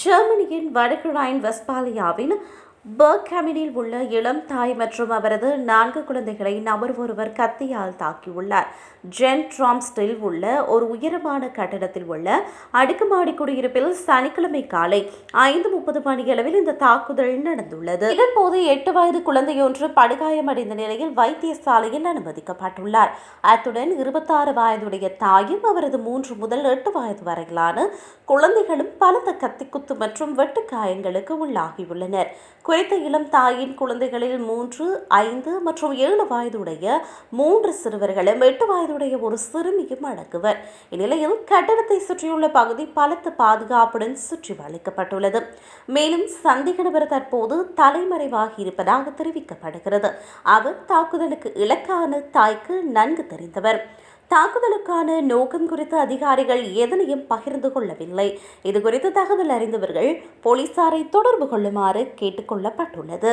ஜெர்மனியின் வடகிழாயின் ரைன் வெஸ்பாலியாவின் பர்க்ஹாமினில் உள்ள இளம் தாய் மற்றும் அவரது நான்கு குழந்தைகளை நபர் ஒருவர் கத்தியால் தாக்கியுள்ளார். ஜென் ட்ராம்ஸ்டில் உள்ள ஒரு உயரமான கட்டடத்தில் உள்ள அடுக்குமாடி குடியிருப்பில் சனிக்கிழமை காலை ஐந்து முப்பது மணியளவில் இந்த தாக்குதல் நடந்துள்ளது. இதன்போது எட்டு வயது குழந்தையொன்று படுகாயமடைந்த நிலையில் வைத்தியசாலையில் அனுமதிக்கப்பட்டுள்ளார். அத்துடன் இருபத்தாறு வயதுடைய தாயும் அவரது மூன்று முதல் எட்டு வயது வரையிலான குழந்தைகளும் பலத்த கத்திக்குத்து மற்றும் வெட்டுக்காயங்களுக்கு உள்ளாகியுள்ளனர். குறித்த இளம் தாயின் குழந்தைகளில் மூன்று ஐந்து மற்றும் ஏழு வயதுடைய மூன்று சிறுவர்களும் எட்டு வயதுடைய ஒரு சிறுமியும் அடங்குவர். இந்நிலையில் கட்டடத்தை சுற்றியுள்ள பகுதி பலத்த பாதுகாப்புடன் சுற்றி வளைக்கப்பட்டுள்ளது மேலும் சந்தேக நபர் தற்போது தலைமறைவாகி இருப்பதாக தெரிவிக்கப்படுகிறது. அவர் தாக்குதலுக்கு இலக்கான தாய்க்கு நன்கு தெரிந்தவர். தாக்குதலுக்கான நோக்கம் குறித்து அதிகாரிகள் எதனையும் பகிர்ந்து கொள்ளவில்லை. இது குறித்து தகவல் அறிந்தவர்கள் போலீசாரை தொடர்பு கொள்ளுமாறு கேட்டுக்கொள்ளப்பட்டுள்ளது